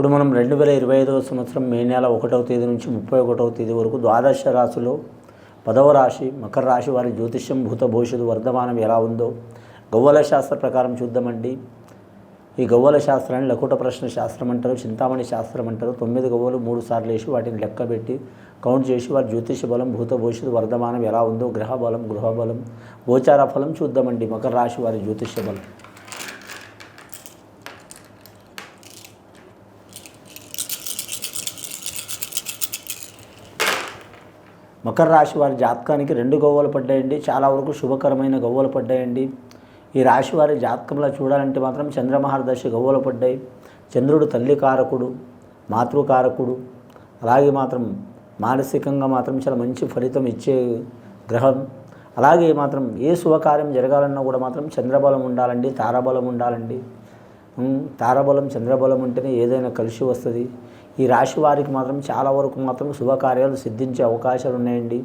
ఇప్పుడు మనం రెండు వేల ఇరవై ఐదవ సంవత్సరం మే నెల ఒకటవ తేదీ నుంచి ముప్పై ఒకటవ తేదీ వరకు ద్వాదశ రాశిలో పదవ రాశి మకర రాశి వారి జ్యోతిష్యం భూత భవిష్యత్తు వర్ధమానం ఎలా ఉందో గవ్వల శాస్త్ర ప్రకారం చూద్దామండి. ఈ గవ్వల శాస్త్రాన్ని లకుట ప్రశ్న శాస్త్రం అంటారు చింతామణి శాస్త్రం అంటారు. తొమ్మిది గవ్వలు మూడు సార్లు వేసి వాటిని లెక్కబెట్టి కౌంట్ చేసి వారి జ్యోతిష బలం భూత భవిష్యత్తు వర్ధమానం ఎలా ఉందో గ్రహ బలం గృహ బలం గోచార ఫలం చూద్దామండి మకర రాశి వారి జ్యోతిష బలం. మకర రాశి వారి జాతకానికి రెండు గవ్వలు పడ్డాయండి. చాలా వరకు శుభకరమైన గవ్వలు పడ్డాయండి. ఈ రాశి వారి జాతకంలో చూడాలంటే మాత్రం చంద్రమహారదశ గవ్వలు పడ్డాయి. చంద్రుడు తల్లి కారకుడు మాతృకారకుడు అలాగే మాత్రం మానసికంగా మాత్రం చాలా మంచి ఫలితం ఇచ్చే గ్రహం. అలాగే మాత్రం ఏ శుభకార్యం జరగాలన్నా కూడా మాత్రం చంద్రబలం ఉండాలండి తారాబలం ఉండాలండి. తారాబలం చంద్రబలం ఉంటేనే ఏదైనా కలిసి వస్తుంది. ఈ రాశి వారికి మాత్రం చాలా వరకు మాత్రం శుభకార్యాలు సిద్ధించే అవకాశాలు ఉన్నాయండి.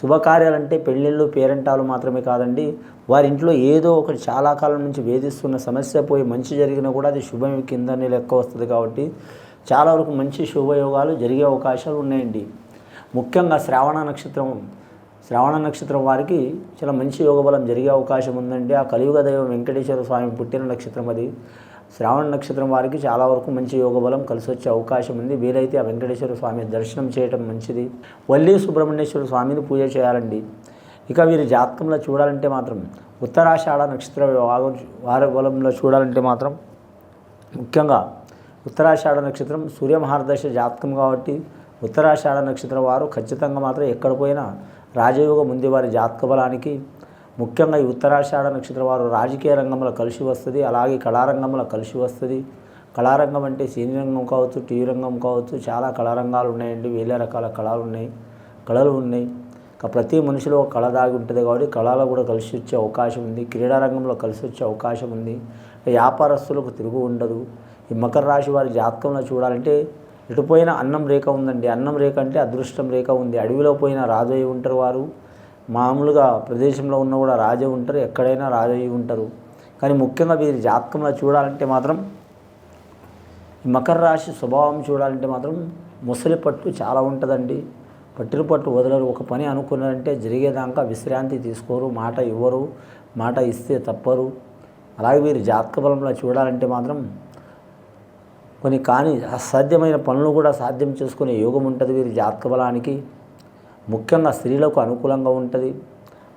శుభకార్యాలు అంటే పెళ్ళిళ్ళు పేరెంటాలు మాత్రమే కాదండి. వారి ఇంట్లో ఏదో ఒకటి చాలా కాలం నుంచి వేధిస్తున్న సమస్య పోయి మంచి జరిగినా కూడా అది శుభం కిందనే లెక్క వస్తుంది కాబట్టి చాలా వరకు మంచి శుభయోగాలు జరిగే అవకాశాలు ఉన్నాయండి. ముఖ్యంగా శ్రావణ నక్షత్రం శ్రావణ నక్షత్రం వారికి చాలా మంచి యోగబలం జరిగే అవకాశం ఉందండి. ఆ కలియుగ దైవం వెంకటేశ్వర స్వామి పుట్టిన నక్షత్రం అది. శ్రావణ నక్షత్రం వారికి చాలా వరకు మంచి యోగబలం కలిసి వచ్చే అవకాశం ఉంది. వీలైతే ఆ వెంకటేశ్వర స్వామి దర్శనం చేయటం మంచిది. వల్లి సుబ్రహ్మణ్యేశ్వర స్వామిని పూజ చేయాలండి. ఇక వీరి జాతకంలో చూడాలంటే మాత్రం ఉత్తరాషాఢ నక్షత్ర వార బలంలో చూడాలంటే మాత్రం ముఖ్యంగా ఉత్తరాషాఢ నక్షత్రం సూర్యమహారదశ జాతకం కాబట్టి ఉత్తరాషాఢ నక్షత్రం వారు ఖచ్చితంగా మాత్రం ఎక్కడ పోయినా రాజయోగం ఉంది వారి జాతక బలానికి. ముఖ్యంగా ఈ ఉత్తరాషాఢ నక్షత్రం వారు రాజకీయ రంగంలో కలిసి వస్తుంది అలాగే కళారంగంలో కలిసి వస్తుంది. కళారంగం అంటే సినీ రంగం కావచ్చు టీవీ రంగం కావచ్చు చాలా కళారంగాలు ఉన్నాయండి వేల రకాల కళలు ఉన్నాయి కళలు ఉన్నాయి. ప్రతి మనిషిలో ఒక కళ దాగి ఉంటుంది కాబట్టి కళలో కూడా కలిసి వచ్చే అవకాశం ఉంది క్రీడా రంగంలో కలిసి వచ్చే అవకాశం ఉంది. వ్యాపారస్తులకు తిరుగు ఉండదు. ఈ మకర రాశి వారి జాతకంలో చూడాలంటే ఎటుపోయిన అన్నం రేఖ ఉందండి. అన్నం రేఖ అంటే అదృష్టం రేఖ ఉంది. అడవిలో పోయిన రాజయ్య ఉంటారు వారు. మామూలుగా ప్రదేశంలో ఉన్న కూడా రాజే ఉంటారు ఎక్కడైనా రాజయ్య ఉంటారు. కానీ ముఖ్యంగా వీరి జాతకంలో చూడాలంటే మాత్రం మకర రాశి స్వభావం చూడాలంటే మాత్రం ముసలి పట్టు చాలా ఉంటుందండి. పట్టిన పట్టు వదలరు. ఒక పని అనుకున్నారంటే జరిగేదాకా విశ్రాంతి తీసుకోరు మాట ఇవ్వరు మాట ఇస్తే తప్పరు. అలాగే వీరి జాతక బలంలో చూడాలంటే మాత్రం కొన్ని కానీ అసాధ్యమైన పనులు కూడా సాధ్యం చేసుకునే యోగం ఉంటుంది వీరి జాతక బలానికి. ముఖ్యంగా స్త్రీలకు అనుకూలంగా ఉంటుంది.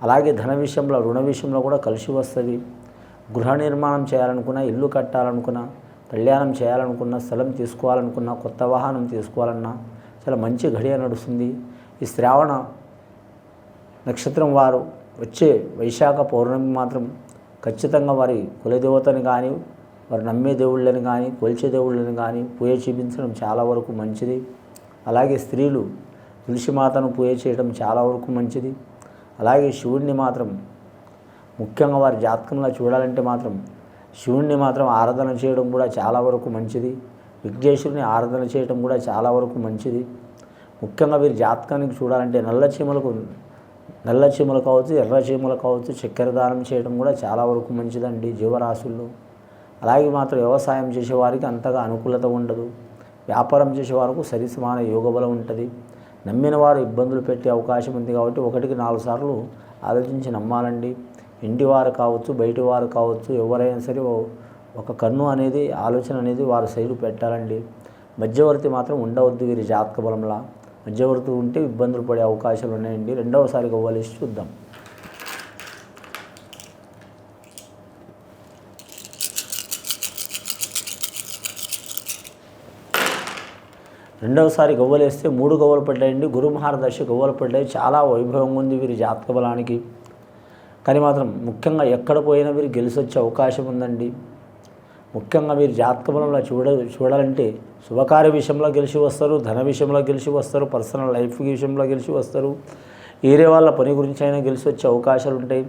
అలాగే ధన విషయంలో రుణ విషయంలో కూడా కలిసి వస్తుంది. గృహ నిర్మాణం చేయాలనుకున్నా ఇల్లు కట్టాలనుకున్నా కళ్యాణం చేయాలనుకున్నా స్థలం తీసుకోవాలనుకున్నా కొత్త వాహనం తీసుకోవాలన్నా చాలా మంచి ఘడియ నడుస్తుంది. ఈ శ్రావణ నక్షత్రం వారు వచ్చే వైశాఖ పౌర్ణమి మాత్రం ఖచ్చితంగా వారి కులదేవతని కానీ వారు నమ్మే దేవుళ్ళని కానీ కొలిచే దేవుళ్ళని కానీ పూజ చూపించడం చాలా వరకు మంచిది. అలాగే స్త్రీలు తులసిమాతను పూజ చేయడం చాలా వరకు మంచిది. అలాగే శివుణ్ణి మాత్రం ముఖ్యంగా వారి జాతకంలో చూడాలంటే మాత్రం శివుణ్ణి మాత్రం ఆరాధన చేయడం కూడా చాలా వరకు మంచిది. విఘ్నేశ్వరుని ఆరాధన చేయడం కూడా చాలా వరకు మంచిది. ముఖ్యంగా వీరి జాతకానికి చూడాలంటే నల్ల చీమలకు నల్ల చీమలు కావచ్చు ఎర్ర చీమలు కావచ్చు చక్కెర దానం చేయడం కూడా చాలా వరకు మంచిదండి జీవరాశుల్లో. అలాగే మాత్రం వ్యవసాయం చేసేవారికి అంతగా అనుకూలత ఉండదు. వ్యాపారం చేసేవారికి సరి సమాన యోగబలం ఉంటుంది. నమ్మిన వారు ఇబ్బందులు పెట్టే అవకాశం ఉంది కాబట్టి ఒకటికి నాలుగు సార్లు ఆలోచించి నమ్మాలండి. ఇంటి వారు కావచ్చు బయటి వారు కావచ్చు ఎవరైనా సరే ఒక కన్ను అనేది ఆలోచన అనేది వారు సైలు పెట్టాలండి. మధ్యవర్తి మాత్రం ఉండవద్దు వీరి జాతక బలంలా. మధ్యవర్తి ఉంటే ఇబ్బందులు పడే అవకాశాలు ఉన్నాయండి. రెండవసారి ఇవ్వాలి చూద్దాం. రెండవసారి గవ్వలేస్తే మూడు గవ్వలు పడ్డాయండి. గురు మహారదర్శి గవ్వలు పడ్డాయి. చాలా వైభవంగా ఉంది వీరి జాతక బలానికి. కానీ మాత్రం ముఖ్యంగా ఎక్కడ పోయినా వీరు గెలిచి వచ్చే అవకాశం ఉందండి. ముఖ్యంగా మీరు జాతక బలంలో చూడ చూడాలంటే శుభకార్య విషయంలో గెలిచి వస్తారు ధన విషయంలో గెలిచి వస్తారు పర్సనల్ లైఫ్ విషయంలో గెలిచి వస్తారు. వేరే వాళ్ళ పని గురించి అయినా గెలిచి వచ్చే అవకాశాలు ఉంటాయి.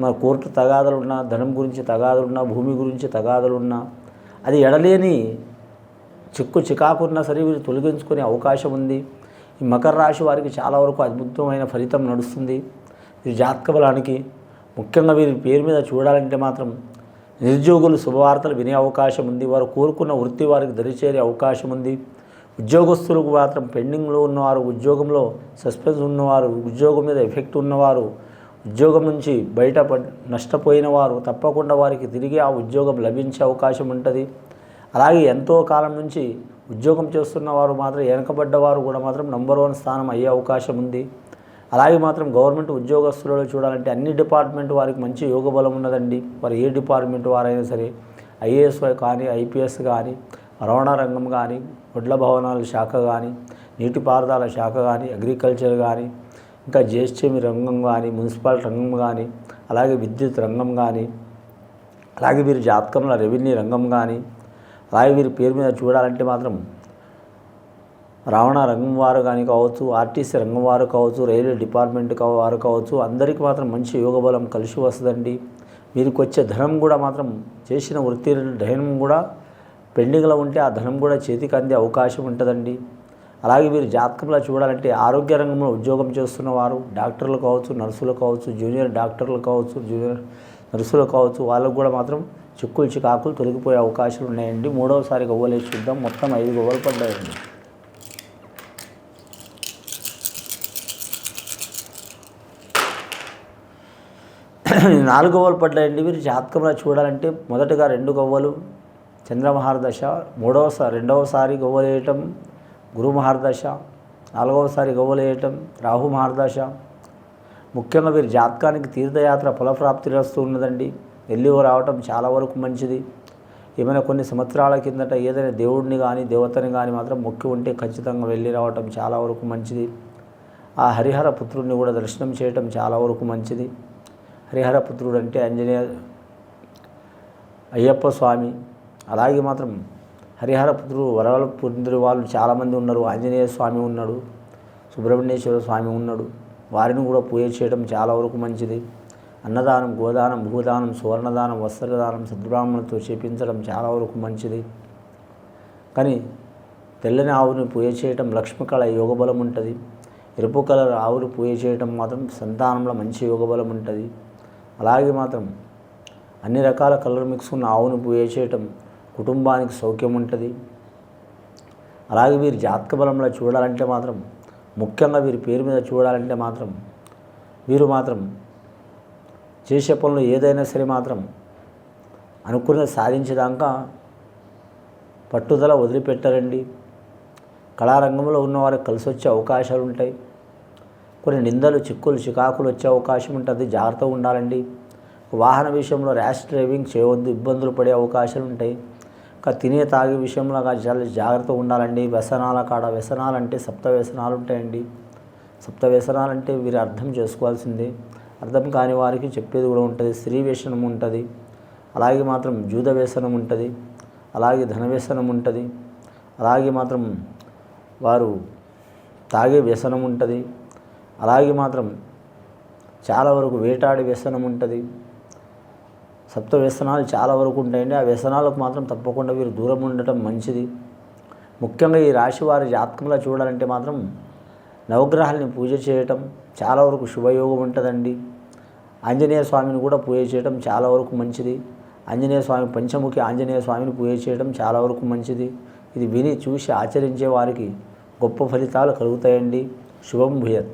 మన కోర్టు తగాదలున్నా ధనం గురించి తగాదలున్నా భూమి గురించి తగాదలున్నా అది ఎడలేని చిక్కు చికాకున్నా సరే వీరు తొలగించుకునే అవకాశం ఉంది. ఈ మకర రాశి వారికి చాలా వరకు అద్భుతమైన ఫలితం నడుస్తుంది. వీరి జాతక బలానికి ముఖ్యంగా వీరి పేరు మీద చూడాలంటే మాత్రం నిరుద్యోగులు శుభవార్తలు వినే అవకాశం ఉంది. వారు కోరుకున్న వృత్తి వారికి దరిచేరే అవకాశం ఉంది. ఉద్యోగస్తులకు మాత్రం పెండింగ్లో ఉన్నవారు ఉద్యోగంలో సస్పెన్స్ ఉన్నవారు ఉద్యోగం మీద ఎఫెక్ట్ ఉన్నవారు ఉద్యోగం నుంచి బయట నష్టపోయిన వారు తప్పకుండా వారికి తిరిగి ఆ ఉద్యోగం లభించే అవకాశం ఉంటుంది. అలాగే ఎంతో కాలం నుంచి ఉద్యోగం చేస్తున్న వారు మాత్రం వెనకబడ్డ వారు కూడా మాత్రం నంబర్ వన్ స్థానం అయ్యే అవకాశం ఉంది. అలాగే మాత్రం గవర్నమెంట్ ఉద్యోగస్తులలో చూడాలంటే అన్ని డిపార్ట్మెంట్ వారికి మంచి యోగ బలం ఉన్నదండి. వారు ఏ డిపార్ట్మెంట్ వారైనా సరే ఐఏఎస్ కానీ ఐపీఎస్ కానీ రవాణా రంగం కానీ వడ్ల భవనాల శాఖ కానీ నీటిపారుదల శాఖ కానీ అగ్రికల్చర్ కానీ ఇంకా జిఎస్టీ రంగం కానీ మున్సిపాలిటీ రంగం కానీ అలాగే విద్యుత్ రంగం కానీ అలాగే వీరి జాతకంలో రెవెన్యూ రంగం కానీ అలాగే వీరి పేరు మీద చూడాలంటే మాత్రం రవాణా రంగం వారు కానీ కావచ్చు ఆర్టీసీ రంగం వారు కావచ్చు రైల్వే డిపార్ట్మెంట్ వారు కావచ్చు అందరికీ మాత్రం మంచి యోగబలం కలిసి వస్తుందండి. వీరికి వచ్చే ధనం కూడా మాత్రం చేసిన వృత్తి ధనం కూడా పెండింగ్లో ఉంటే ఆ ధనం కూడా చేతికి అందే అవకాశం ఉంటుందండి. అలాగే మీరు జాతకంలో చూడాలంటే ఆరోగ్య రంగంలో ఉద్యోగం చేస్తున్న వారు డాక్టర్లు కావచ్చు నర్సులు కావచ్చు జూనియర్ డాక్టర్లు కావచ్చు జూనియర్ నర్సులు కావచ్చు వాళ్ళకు కూడా మాత్రం చిక్కులు చికాకులు తొలగిపోయే అవకాశాలు ఉన్నాయండి. మూడవసారి గవ్వలేసి చూద్దాం. మొత్తం ఐదు గవ్వలు పడ్డాయండి. నాలుగు గవ్వలు పడ్డాయండి. వీరు జాతకంలో చూడాలంటే మొదటగా రెండు గవ్వలు చంద్రమహారదశ మూడవసారి రెండవసారి గవ్వలు వేయటం గురు మహారదశ నాలుగవసారి గవ్వలు వేయటం రాహు మహారదశ ముఖ్యంగా మీరు జాతకానికి తీర్థయాత్ర ఫలప్రాప్తి వస్తూ ఉన్నదండి. వెళ్ళి రావటం చాలా వరకు మంచిది. ఏమైనా కొన్ని సంవత్సరాల కిందట ఏదైనా దేవుడిని కానీ దేవతని కానీ మాత్రం మొక్కి ఉంటే ఖచ్చితంగా వెళ్ళి రావటం చాలా వరకు మంచిది. ఆ హరిహర పుత్రుడిని కూడా దర్శనం చేయటం చాలా వరకు మంచిది. హరిహర పుత్రుడు అంటే ఆంజనేయ అయ్యప్ప స్వామి. అలాగే మాత్రం హరిహర పుత్రుడు వరవల పుత్రుడు వాళ్ళు చాలామంది ఉన్నారు. ఆంజనేయ స్వామి ఉన్నాడు. సుబ్రహ్మణ్యేశ్వర స్వామి ఉన్నాడు. వారిని కూడా పూజ చేయడం చాలా వరకు మంచిది. అన్నదానం గోదానం భూదానం సువర్ణదానం వస్త్రదానం సద్బ్రాహ్మణులతో చేపించడం చాలా వరకు మంచిది. కానీ తెల్లని ఆవుని పూజ చేయటం లక్ష్మీకళ యోగబలం ఉంటుంది. ఎరుపు కలర్ ఆవులు పూజ చేయటం మాత్రం సంతానంలో మంచి యోగబలం ఉంటుంది. అలాగే మాత్రం అన్ని రకాల కలర్ మిక్స్ ఉన్న ఆవును పూజ చేయటం కుటుంబానికి సౌఖ్యం ఉంటుంది. అలాగే వీరి జాతక బలంలో చూడాలంటే మాత్రం ముఖ్యంగా వీరి పేరు మీద చూడాలంటే మాత్రం వీరు మాత్రం చేసే పనులు ఏదైనా సరే మాత్రం అనుకున్నది సాధించేదాకా పట్టుదల వదిలిపెట్టారండి. కళారంగంలో ఉన్నవారికి కలిసి వచ్చే అవకాశాలు ఉంటాయి. కొన్ని నిందలు చిక్కులు చికాకులు వచ్చే అవకాశం ఉంటుంది. జాగ్రత్తగా ఉండాలండి. వాహన విషయంలో ర్యాష్ డ్రైవింగ్ చేయవద్దు ఇబ్బందులు పడే అవకాశాలు ఉంటాయి. ఇంకా తినే తాగే విషయంలో చాలా జాగ్రత్తగా ఉండాలండి. వ్యసనాల కాడ వ్యసనాలు అంటే సప్త వ్యసనాలు ఉంటాయండి. సప్త వ్యసనాలు అంటే వీరు అర్థం చేసుకోవాల్సిందే. అర్థం కాని వారికి చెప్పేది కూడా ఉంటుంది. స్త్రీ వ్యసనం ఉంటుంది. అలాగే మాత్రం జూద వ్యసనం ఉంటుంది. అలాగే ధన వ్యసనం ఉంటుంది. అలాగే మాత్రం వారు తాగే వ్యసనం ఉంటుంది. అలాగే మాత్రం చాలా వరకు వేటాడి వ్యసనం ఉంటుంది. సప్త వ్యసనాలు చాలా వరకు ఉంటాయండి. ఆ వ్యసనాలకు మాత్రం తప్పకుండా వీరు దూరం ఉండటం మంచిది. ముఖ్యంగా ఈ రాశి వారి జాతకంలో చూడాలంటే మాత్రం నవగ్రహాలని పూజ చేయటం చాలా వరకు శుభయోగం ఉంటుందండి. ఆంజనేయ స్వామిని కూడా పూజ చేయటం చాలా వరకు మంచిది. ఆంజనేయ స్వామి పంచముఖి ఆంజనేయ స్వామిని పూజ చేయడం చాలా వరకు మంచిది. ఇది విని చూసి ఆచరించే వారికి గొప్ప ఫలితాలు కలుగుతాయండి. శుభం భూయత్.